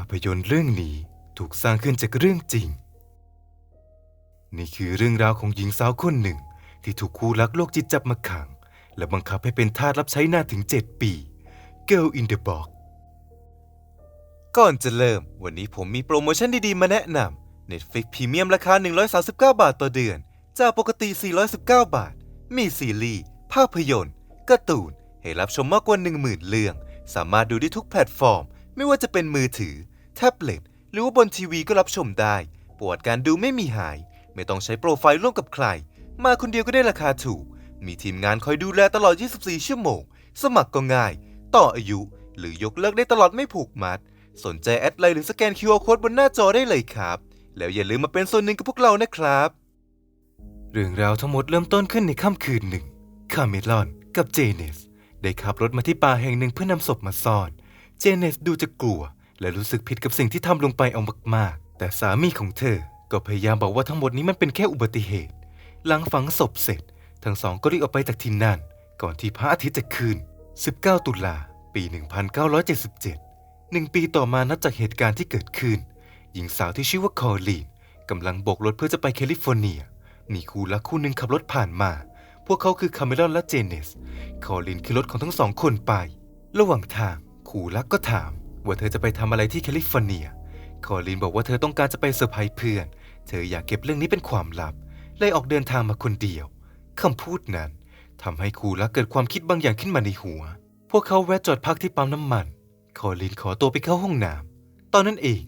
าพยนตร์เรื่องนี้ถูกสร้างขึ้นจากเรื่องจริง นี่คือเรื่องราวของหญิงสาวคนหนึ่ง ที่ถูกครูรักโลกจิตจับมาขัง และบังคับให้เป็นทาสรับใช้นานถึง 7 ปี Girl in the Box ก่อนจะเริ่ม วันนี้ผมมีโปรโมชั่นดีๆ มาแนะนำ Netflix Premium ราคา 139 บาทต่อเดือน จากปกติ 419 บาท มีซีรีส์ภาพยนตร์การ์ตูน ให้รับชมมากกว่า 10,000 เรื่อง สามารถดูได้ทุกแพลตฟอร์ม ไม่ว่าจะเป็นมือถือ แท็บเล็ต หรือว่าบนทีวีก็รับชมได้ ปวดการดูไม่มีหาย ไม่ต้องใช้โปรไฟล์ร่วมกับใคร มาคนเดียวก็ได้ราคาถูก มีทีมงานคอยดูแลตลอด 24 ชั่วโมง สมัครก็ง่าย ต่ออายุ หรือยกเลิกได้ตลอดไม่ผูกมัด สนใจแอดไลน์หรือสแกน QR Code บนหน้าจอได้เลยครับ แล้วอย่าลืมมาเป็นส่วนหนึ่งกับพวกเรานะครับ เรื่องราวทั้งหมดเริ่มต้นขึ้นในค่ำคืนหนึ่ง คาเมลอนกับเจเนส ได้ขับรถมาที่ป่าแห่งหนึ่งเพื่อนำศพมาซ่อน เจเนสดูจะกลัว และรู้สึกผิดกับสิ่งที่ทำลงไปเอามากๆ แต่สามีของเธอ ก็พยายามบอกว่าทั้งหมดนี้มันเป็นแค่อุบัติเหตุ หลังฝังศพเสร็จ ทั้งสองก็รีบออกไปจากที่นั่น ก่อนที่พระอาทิตย์จะขึ้น 19 ตุลา ปี 1977หนึ่งปีต่อมานับจากเหตุการณ์ที่เกิดขึ้น หญิงสาวที่ชื่อว่าคอลีนกำลังโบกรถเพื่อจะไปแคลิฟอร์เนีย มีคู่รักคู่หนึ่งขับรถผ่านมา พวกเขาคือคาเมลอนและเจเนส คอลินขึ้นรถของทั้งสองคนไป ระหว่างทางคู่รักก็ถาม ว่าเธอจะไปทำอะไรที่แคลิฟอร์เนีย คอลินบอกว่าเธอต้องการจะไปเซอร์ไพรส์เพื่อน เธออยากเก็บเรื่องนี้เป็นความลับ เลยออกเดินทางมาคนเดียวคำพูดนั้นทำให้คู่รักเกิดความคิดบางอย่างขึ้นมาในหัว พวกเขาแวะจอดพักที่ปั๊มน้ำมัน คอลินขอตัวไปเข้าห้องน้ำตอนนั้นเอง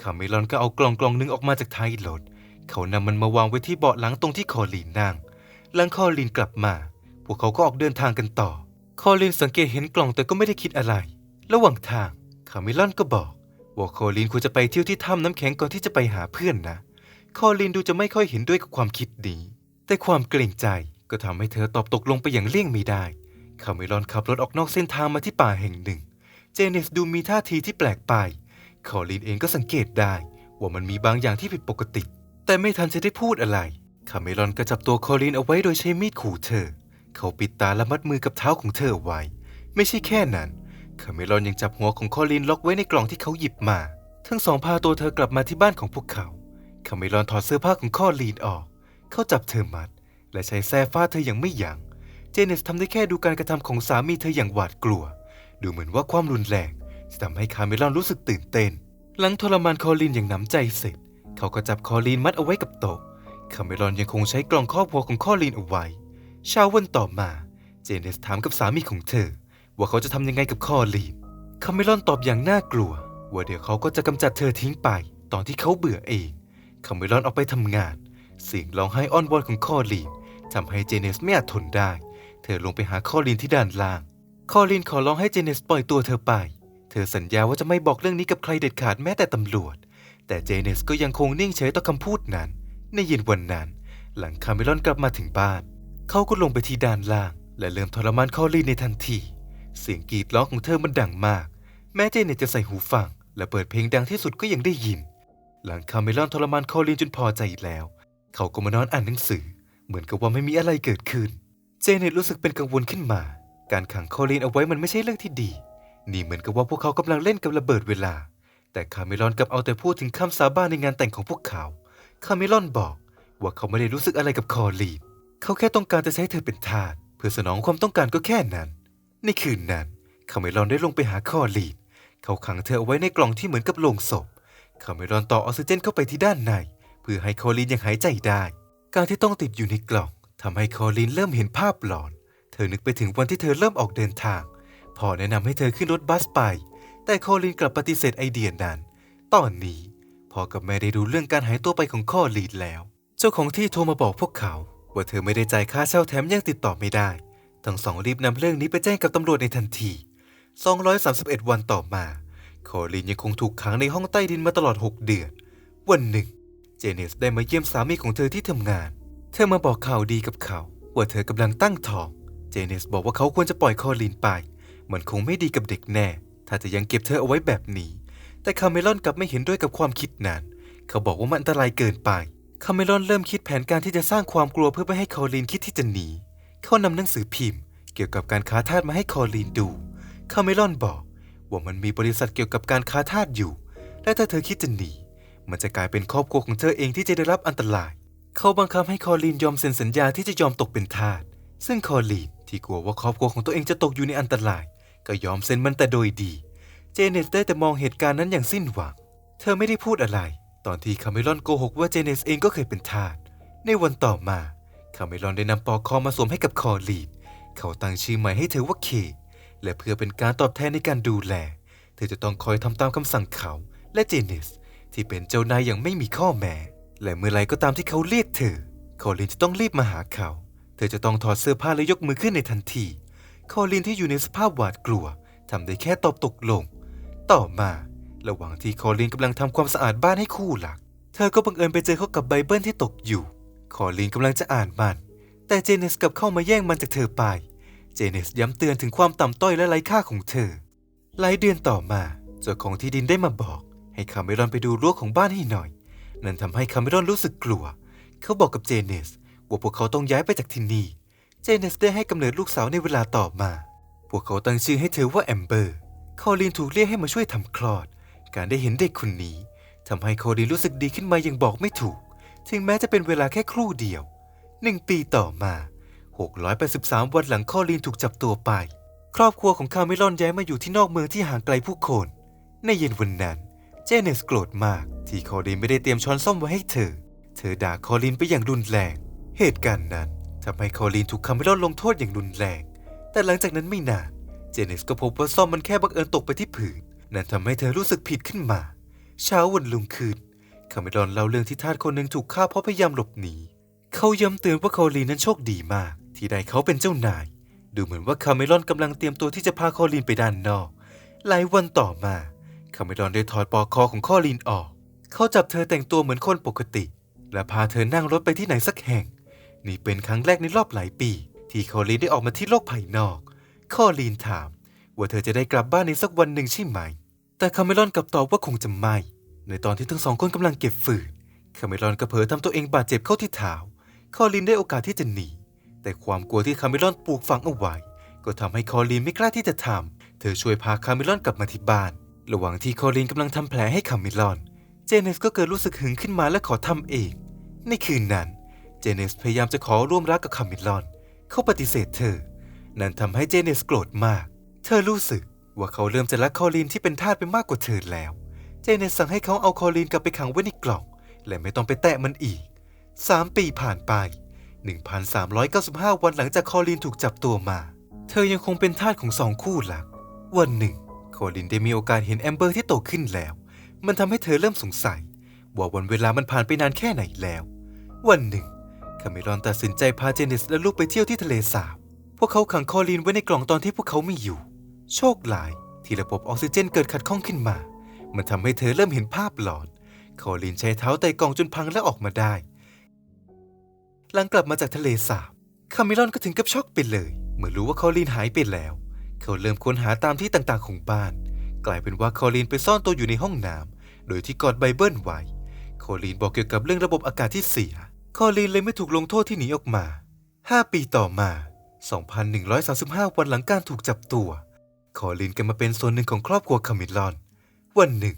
คาเมลอนก็เอากล่องกล่องหนึงออกมาจากท้ายรถ เขานำมันมาวางไว้ที่เบาะหลังตรงที่คอลินนั่ง หลังคอลินกลับมา พวกเขาก็ออกเดินทางกันต่อ คอลินสังเกตเห็นกล่องแต่ก็ไม่ได้คิดอะไร ระหว่างทาง คาเมลอนก็บอกว่าคอลินควรจะไปเที่ยวที่ถ้ำน้ำแข็งก่อนที่จะไปหาเพื่อนนะคอลินดูจะไม่ค่อยเห็นด้วยกับความคิดนี้ แต่ความเกรงใจก็ทำให้เธอตอบตกลงไปอย่างเลี่ยงไม่ได้ คาเมลอนขับรถออกนอกเส้นทางมาที่ป่าแห่งหนึ่ง เจเนสดูมีท่าทีที่แปลกไปคอลินเองก็สังเกตได้ ว่ามันมีบางอย่างที่ผิดปกติ แต่ไม่ทันจะได้พูดอะไรคาเมลอนก็จับตัวคอลินเอาไว้โดยใช้มีดขู่เธอ เขาปิดตาและมัดมือกับเท้าของเธอไว้ ไม่ใช่แค่นั้น คาเมลอนยังจับหัวของคอลินล็อกไว้ในกล่องที่เขาหยิบมา ทั้งสองพาตัวเธอกลับมาที่บ้านของพวกเขาคาเมลอนถอดเสื้อผ้าของคอลีนออก เขาจับเธอมัด และใช้แส้ฟาดเธออย่างไม่ยัง้ง เจเนสทำได้แค่ดูการกระทำของสามีเธออย่างหวาดกลัว ดูเหมือนว่าความรุนแรงจะทำให้คาเมลอนรู้สึกตื่นเต้น หลังทรมานคอลีนอย่างหนำใจเสร็จ เขาก็จับคอลีนมัดเอาไว้กับโต๊ะ คาเมลอนยังคงใช้กล่องครอบหัวของคอลีนเอาไว้ เช้าวันต่อมา เจเนสถามกับสามีของเธอ ว่าเขาจะทำยังไงกับคอลีนคาเมลอนตอบอย่างน่ากลัว ว่าเดี๋ยวเขาก็จะกำจัดเธอทิ้งไป ตอนที่เขาเบื่อเองคาเมลอนออกไปทำงาน เสียงร้องไห้อ้อนวอนของคอลีนทำให้เจเนสไม่อาจทนได้ เธอลงไปหาคอลีนที่ด้านล่าง คอลีนขอร้องให้เจเนสปล่อยตัวเธอไป เธอสัญญาว่าจะไม่บอกเรื่องนี้กับใครเด็ดขาดแม้แต่ตำรวจ แต่เจเนสก็ยังคงนิ่งเฉยต่อคำพูดนั้น ในเย็นวันนั้น หลังคาเมลอนกลับมาถึงบ้าน เขาก็ลงไปที่ด้านล่าง และเริ่มทรมานคอลีนในทันที เสียงกรีดร้องของเธอมันดังมาก แม้เจเน็ตจะใส่หูฟัง และเปิดเพลงดังที่สุดก็ยังได้ยิน หลังคาเมลอนทรมานคอลินจนพอใจแล้ว เขาก็มานอนอ่านหนังสือ เหมือนกับว่าไม่มีอะไรเกิดขึ้น เจเน็ตรู้สึกเป็นกังวลขึ้นมา การขังคอลินเอาไว้มันไม่ใช่เรื่องที่ดี นี่เหมือนกับว่าพวกเขากำลังเล่นกับระเบิดเวลา แต่คาเมลอนกลับเอาแต่พูดถึงคำสาบานในงานแต่งของพวกเขา คาเมลอนบอกว่าเขาไม่ได้รู้สึกอะไรกับคอลีนเขาแค่ต้องการจะใช้เธอเป็นทาสเพื่อสนองความต้องการก็แค่นั้น ในคืนนั้นคาเมลอนได้ลงไปหาคอลีน เขาขังเธอเอาไว้ในกล่องที่เหมือนกับโลงศพคาเมลอนต่อออกซิเจนเข้าไปที่ด้านใน เพื่อให้คอลีนยังหายใจได้ การที่ต้องติดอยู่ในกล่องทำให้คอลีนเริ่มเห็นภาพหลอน เธอนึกไปถึงวันที่เธอเริ่มออกเดินทางพ่อแนะนำให้เธอขึ้นรถบัสไป แต่คอลีนกลับปฏิเสธไอเดียนั้น ตอนนี้พ่อกับแม่ได้รู้เรื่องการหายตัวไปของคอลีนแล้ว เจ้าของที่โทรมาบอกพวกเขา ว่าเธอไม่ได้จ่ายค่าเช่าแถมยังติดต่อไม่ได้ ทั้งสองรีบนำเรื่องนี้ไปแจ้งกับตำรวจในทันที 231 วันต่อมา คอลินยังคงถูกขังในห้องใต้ดินมาตลอด 6 เดือน วันหนึ่ง เจเนสได้มาเยี่ยมสามีของเธอที่ทำงาน เธอมาบอกข่าวดีกับเขา ว่าเธอกำลังตั้งท้อง เจเนสบอกว่าเขาควรจะปล่อยคอลินไป มันคงไม่ดีกับเด็กแน่ ถ้าจะยังเก็บเธอเอาไว้แบบนี้ แต่คาเมลอนกลับไม่เห็นด้วยกับความคิดนั้น เขาบอกว่ามันอันตรายเกินไป คาเมลอนเริ่มคิดแผนการที่จะสร้างความกลัวเพื่อไม่ให้คอลินคิดที่จะหนี เขานำหนังสือพิมพ์ เกี่ยวกับการค้าทาสมาให้คอลีนดูคาเมลอนบอกว่ามันมีบริษัทเกี่ยวกับการค้าทาสอยู่ และถ้าเธอคิดจะหนี มันจะกลายเป็นครอบครัวของเธอเองที่จะได้รับอันตราย เขาบังคับให้คอลีนยอมเซ็นสัญญาที่จะยอมตกเป็นทาส ซึ่งคอลีนที่กลัวว่าครอบครัวของตัวเองจะตกอยู่ในอันตราย ก็ยอมเซ็นมันแต่โดยดี เจเนสได้แต่มองเหตุการณ์นั้นอย่างสิ้นหวัง เธอไม่ได้พูดอะไร ตอนที่คาเมรอนโกหกว่าเจเนสเองก็เคยเป็นทาส ในวันต่อมา คาเมรอนได้นำปอกคอมาสวมให้กับคอลีนเขาตั้งชื่อใหม่ให้เธอว่าเค และเพื่อเป็นการตอบแทนในการดูแล เธอจะต้องคอยทำตามคำสั่งเขาและเจเนสที่เป็นเจ้านายอย่างไม่มีข้อแม้ และเมื่อไรก็ตามที่เขาเรียกเธอ คอลินจะต้องรีบมาหาเขา เธอจะต้องถอดเสื้อผ้าและยกมือขึ้นในทันที คอลินที่อยู่ในสภาพหวาดกลัวทำได้แค่ตอบตกลง ต่อมา ระหว่างที่คอลินกำลังทำความสะอาดบ้านให้คู่หลัก เธอก็บังเอิญไปเจอเขากับไบเบิลที่ตกอยู่ คอลินกำลังจะอ่านมัน แต่เจเนสกลับเข้ามาแย่งมันจากเธอไป เจเนสย้ำเตือนถึงความต่ำต้อยและไร้ค่าของเธอ หลายเดือนต่อมาเจ้าของที่ดินได้มาบอก ให้คาเมรอนไปดูรั้วของบ้านให้หน่อย นั่นทำให้คาเมรอนรู้สึกกลัว เขาบอกกับเจเนสว่าพวกเขาต้องย้ายไปจากที่นี่ เจเนสได้ให้กำเนิดลูกสาวในเวลาต่อมา พวกเขาตั้งชื่อให้เธอว่าแอมเบอร์ คอลินถูกเรียกให้มาช่วยทำคลอด การได้เห็นเด็กคนนี้ทำให้คอลินรู้สึกดีขึ้นมาอย่างบอกไม่ถูก ถึงแม้จะเป็นเวลาแค่ครู่เดียวหนึ่งปีต่อมา 683 วันหลังคอลินถูกจับตัวไป ครอบครัวของคาเมรอนย้ายมาอยู่ที่นอกเมืองที่ห่างไกลผู้คน ในเย็นวันนั้น เจเนสโกรธมากที่คอลินไม่ได้เตรียมช้อนส้อมไว้ให้เธอ เธอด่าคอลินไปอย่างรุนแรง เหตุการณ์นั้นทำให้คอลินถูกคาเมรอนลงโทษอย่างรุนแรง แต่หลังจากนั้นไม่นาน เจเนสก็พบว่าซ่อมมันแค่บังเอิญตกไปที่ผืน นั่นทำให้เธอรู้สึกผิดขึ้นมา เช้าวันรุ่งขึ้น คาเมรอนเล่าเรื่องที่ทาสคนหนึ่งถูกฆ่าเพราะพยายามหลบหนี เขาย้ำเตือนว่าคอลีนนั้นโชคดีมาก ที่ได้เขาเป็นเจ้านาย ดูเหมือนว่าคาเมรอนกำลังเตรียมตัวที่จะพาคอลีนไปด้านนอก หลายวันต่อมาคาเมรอนได้ถอดปลอกคอของคอลีนออก เขาจับเธอแต่งตัวเหมือนคนปกติ และพาเธอนั่งรถไปที่ไหนสักแห่ง นี่เป็นครั้งแรกในรอบหลายปี ที่คอลีนได้ออกมาที่โลกภายนอก คอลีนถาม ว่าเธอจะได้กลับบ้านในสักวันหนึ่งใช่ไหม แต่คาเมรอนกลับตอบว่าคงจะไม่ ในตอนที่ทั้งสองคนกำลังเก็บฝืนคาเมรอนก็เผลอทำตัวเองบาดเจ็บเข้าที่เท้าคอลินได้โอกาสที่จะหนี แต่ความกลัวที่คาเมรอนปลูกฝังเอาไว้ ก็ทำให้คอลินไม่กล้าที่จะทำเธอช่วยพาคาเมรอนกลับมาที่บ้าน ระหว่างที่คอลินกำลังทำแผลให้คาเมรอน เจเนสก็เกิดรู้สึกหึงขึ้นมาและขอทำเอง ในคืนนั้น เจเนสพยายามจะขอร่วมรักกับคาเมรอน เขาปฏิเสธเธอ นั่นทำให้เจเนสโกรธมาก เธอรู้สึกว่าเขาเริ่มจะรักคอลินที่เป็นทาสไปมากกว่าเธอแล้ว เจเนสสั่งให้เขาเอาคอลินกลับไปขังไว้ในกล่อง และไม่ต้องไปแตะมันอีกสามปีผ่านไป 1,395 วันหลังจากคอลินถูกจับตัวมา เธอยังคงเป็นทาสของสองคู่หลัก วันหนึ่ง คอลินได้มีโอกาสเห็นแอมเบอร์ที่โตขึ้นแล้ว มันทำให้เธอเริ่มสงสัย ว่าวันเวลามันผ่านไปนานแค่ไหนแล้ว วันหนึ่งคาเมรอนตัดสินใจพาเจเนสและลูกไปเที่ยวที่ทะเลสาบ พวกเขาขังคอลินไว้ในกล่องตอนที่พวกเขาไม่อยู่ โชคร้ายที่ระบบออกซิเจนเกิดขัดข้องขึ้นมา มันทำให้เธอเริ่มเห็นภาพหลอน คอลินใช้เท้าไต่กล่องจนพังและออกมาได้ หลังกลับมาจากทะเลสาบคาเมรอนก็ถึงกับช็อกไปเลย เมื่อรู้ว่าคอลินหายไปแล้ว เขาเริ่มค้นหาตามที่ต่างๆของบ้าน กลายเป็นว่าคอลินไปซ่อนตัวอยู่ในห้องน้ำโดยที่กอดไบเบิลไว้คอลินบอกเกี่ยวกับเรื่องระบบอากาศที่เสีย คอลินเลยไม่ถูกลงโทษที่หนีออกมา 5 ปีต่อมา 2,135 วันหลังการถูกจับตัว คอลินกลับมาเป็นส่วนหนึ่งของครอบครัวคาเมรอน วันหนึ่ง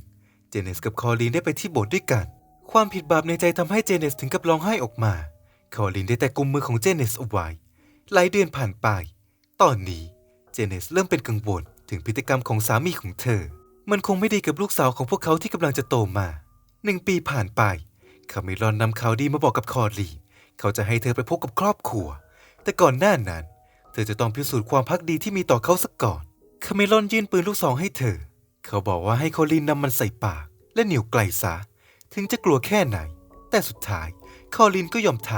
เจเนสกับคอลินได้ไปที่โบสถ์ด้วยกัน ความผิดบาปในใจทำให้เจเนสถึงกับร้องไห้ออกมา คอลินได้แต่กุมมือของเจเนสเอาไว้หลายเดือนผ่านไป ตอนนี้เจเนสเริ่มเป็นกังวลถึงพฤติกรรมของสามีของเธอ มันคงไม่ดีกับลูกสาวของพวกเขาที่กำลังจะโตมา หนึ่งปีผ่านไป คาเมรอนนำข่าวดีมาบอกกับคอลีนเขาจะให้เธอไปพบกับครอบครัว แต่ก่อนหน้านั้น เธอจะต้องพิสูจน์ความพักดีที่มีต่อเขาสักก่อน คาเมรอนยื่นปืนลูกซองให้เธอ เขาบอกว่าให้คอลีนนำมันใส่ปาก และเหนียวไกลซะถึงจะกลัวแค่ไหน แต่สุดท้ายคอลีนก็ยอมท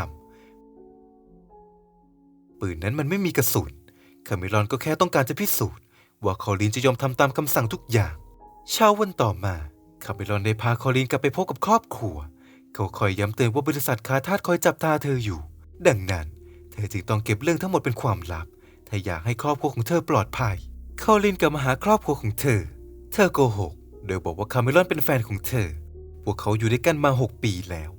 ำปืนนั้นมันไม่มีกระสุนคาเมรอนก็แค่ต้องการจะพิสูจน์ ว่าคอลินจะยอมทำตามคำสั่งทุกอย่าง เช้าวันต่อมาคาเมรอนได้พาคอลินกลับไปพบกับครอบครัว เขาคอยย้ำเตือนว่าบริษัทคาทาสคอยจับตาเธออยู่ ดังนั้น เธอจึงต้องเก็บเรื่องทั้งหมดเป็นความลับ ถ้าอยากให้ครอบครัวของเธอปลอดภัยคอลินกลับมาหาครอบครัวของเธอ เธอโกหก โดยบอกว่าคาเมรอนเป็นแฟนของเธอ พวกเขาอยู่ด้วยกันมา 6 ปีแล้ว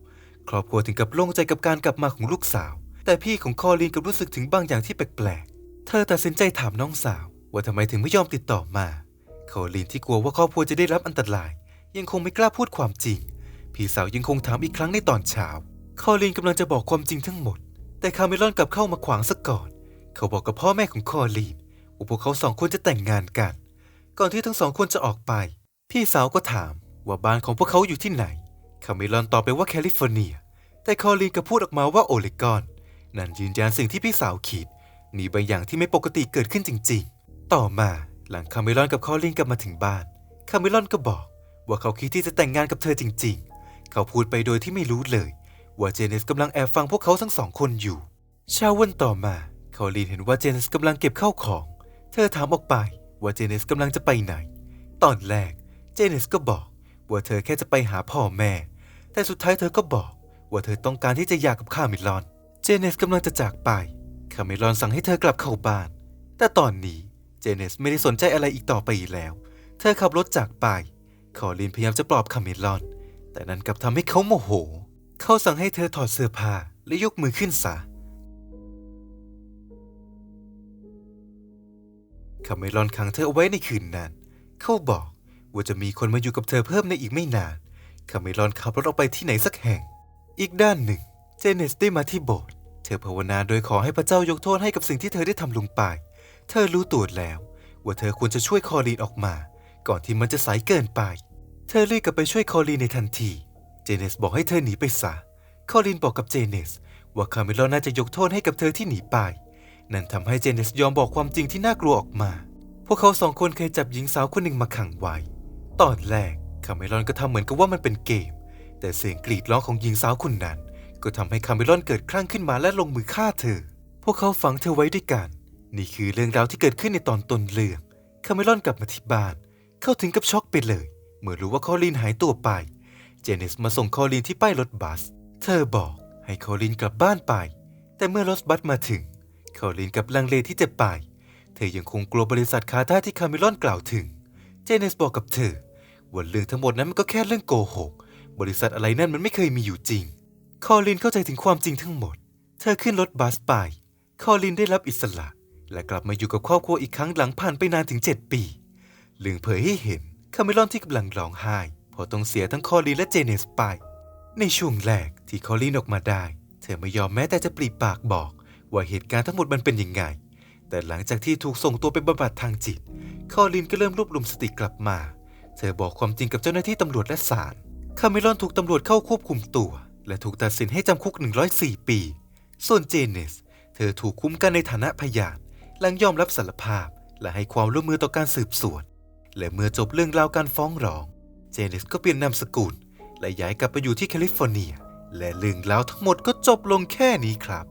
ครอบครัวถึงกับโล่งใจกับการกลับมาของลูกสาว แต่พี่ของคอลินกับรู้สึกถึงบางอย่างที่แปลกๆ เธอตัดสินใจถามน้องสาว ว่าทำไมถึงไม่ยอมติดต่อมา คอลินที่กลัวว่าครอบครัวจะได้รับอันตราย ยังคงไม่กล้าพูดความจริง พี่สาวยังคงถามอีกครั้งในตอนเช้า คอลินกำลังจะบอกความจริงทั้งหมด แต่คาเมลอนกลับเข้ามาขวางซะก่อน เขาบอกกับพ่อแม่ของคอลีนว่าพวกเขาสองคนจะแต่งงานกัน ก่อนที่ทั้งสองคนจะออกไป พี่สาวก็ถามว่าบ้านของพวกเขาอยู่ที่ไหน คาเมลอนตอบไปว่าแคลิฟอร์เนีย แต่คอลีนก็พูดออกมาว่าโอเลกอน นั่นยืนยันสิ่งที่พี่สาวคิด มีบางอย่างที่ไม่ปกติเกิดขึ้นจริง ๆ ต่อมาหลังคาเมลอนกับคอลินกลับมาถึงบ้าน คาเมลอนก็บอกว่าเขาคิดที่จะแต่งงานกับเธอจริง ๆ เขาพูดไปโดยที่ไม่รู้เลย ว่าเจเนสกำลังแอบฟังพวกเขาทั้งสองคนอยู่ เช้าวันต่อมาคอลีนเห็นว่าเจเนสกำลังเก็บข้าวของ เธอถามออกไป ว่าเจเนสกำลังจะไปไหน ตอนแรกเจเนสก็บอกว่าเธอแค่จะไปหาพ่อแม่ แต่สุดท้ายเธอก็บอกว่าเธอต้องการที่จะหย่ากับคาเมลอน เจเนสกำลังจะจากไปคาเมลอนสั่งให้เธอกลับเข้าบ้าน แต่ตอนนี้เจเนสไม่ได้สนใจอะไรอีกต่อไปอีกแล้ว เธอขับรถจากไป คอลินพยายามจะปลอบคาเมลอน แต่นั้นกลับทำให้เขาโมโห เขาสั่งให้เธอถอดเสื้อผ้าและยกมือขึ้นซะ คาเมลอนขังเธอเอาไว้ในคืนนั้น เขาบอกว่าจะมีคนมาอยู่กับเธอเพิ่มในอีกไม่นานคาเมลอนขับรถออกไปที่ไหนสักแห่ง อีกด้านหนึ่ง เจเนสได้มาที่โบสถ์ เธอภาวนาโดยขอให้พระเจ้ายกโทษให้กับสิ่งที่เธอได้ทำลงไป เธอรู้ตัวแล้ว ว่าเธอควรจะช่วยคอลีนออกมา ก่อนที่มันจะสายเกินไป เธอรีบกลับไปช่วยคอลีนในทันที เจเนสบอกให้เธอหนีไปซะ คอลีนบอกกับเจเนสว่าคาเมลอนน่าจะยกโทษให้กับเธอที่หนีไป นั่นทำให้เจเนสยอมบอกความจริงที่น่ากลัวออกมา พวกเขาสองคนเคยจับหญิงสาวคนหนึ่งมาขังไว้ ตอนแรกคาเมลอนก็ทำเหมือนกับว่ามันเป็นเกม แต่เสียงกรีดร้องของหญิงสาวคนนั้น ก็ทำให้คาเมลอนเกิดคลั่งขึ้นมาและลงมือฆ่าเธอ พวกเขาฝังเธอไว้ด้วยกัน นี่คือเรื่องราวที่เกิดขึ้นในตอนต้นเรื่องคาเมลอนกลับมาที่บ้าน เข้าถึงกับช็อกไปเลย เมื่อรู้ว่าคอลินหายตัวไป เจเนสมาส่งคอลินที่ป้ายรถบัส เธอบอกให้คอลินกลับบ้านไป แต่เมื่อรถบัสมาถึง คอลินกับลังเลที่จะไป เธอยังคงกลัวบริษัทคาท่าที่คาเมลอนกล่าวถึง เจเนสบอกกับเธอว่าเรื่องทั้งหมดนั้นมันก็แค่เรื่องโกหก บริษัทอะไรนั่นมันไม่เคยมีอยู่จริง คอลินเข้าใจถึงความจริงทั้งหมด เธอขึ้นรถบัสไป คอลินได้รับอิสระ และกลับมาอยู่กับครอบครัวอีกครั้งหลังผ่านไปนานถึง 7 ปีเรื่องเผยให้เห็นคาเมลอนที่กำลังร้องไห้พราะต้องเสียทั้งคอลินและเจเนสไป ในช่วงแรกที่คอลินออกมาได้ เธอไม่ยอมแม้แต่จะปลีปากบอก ว่าเหตุการณ์ทั้งหมดมันเป็นยังไง แต่หลังจากที่ถูกส่งตัวไปบำบัดทางจิต คอลินก็เริ่มรวบรวมสติกลับมา เธอบอกความจริงกับเจ้าหน้าที่ตำรวจและศาล คาเมลอนถูกตำรวจเข้าควบคุมตัว และถูกตัดสินให้จำคุก 104 ปี ส่วนเจเนส เธอถูกคุ้มกันในฐานะพยาน หลังยอมรับสารภาพ และให้ความร่วมมือต่อการสืบสวน และเมื่อจบเรื่องราวการฟ้องร้อง เจเนสก็เปลี่ยนนามสกุลและย้ายกลับไปอยู่ที่แคลิฟอร์เนีย และเรื่องราวทั้งหมดก็จบลงแค่นี้ครับ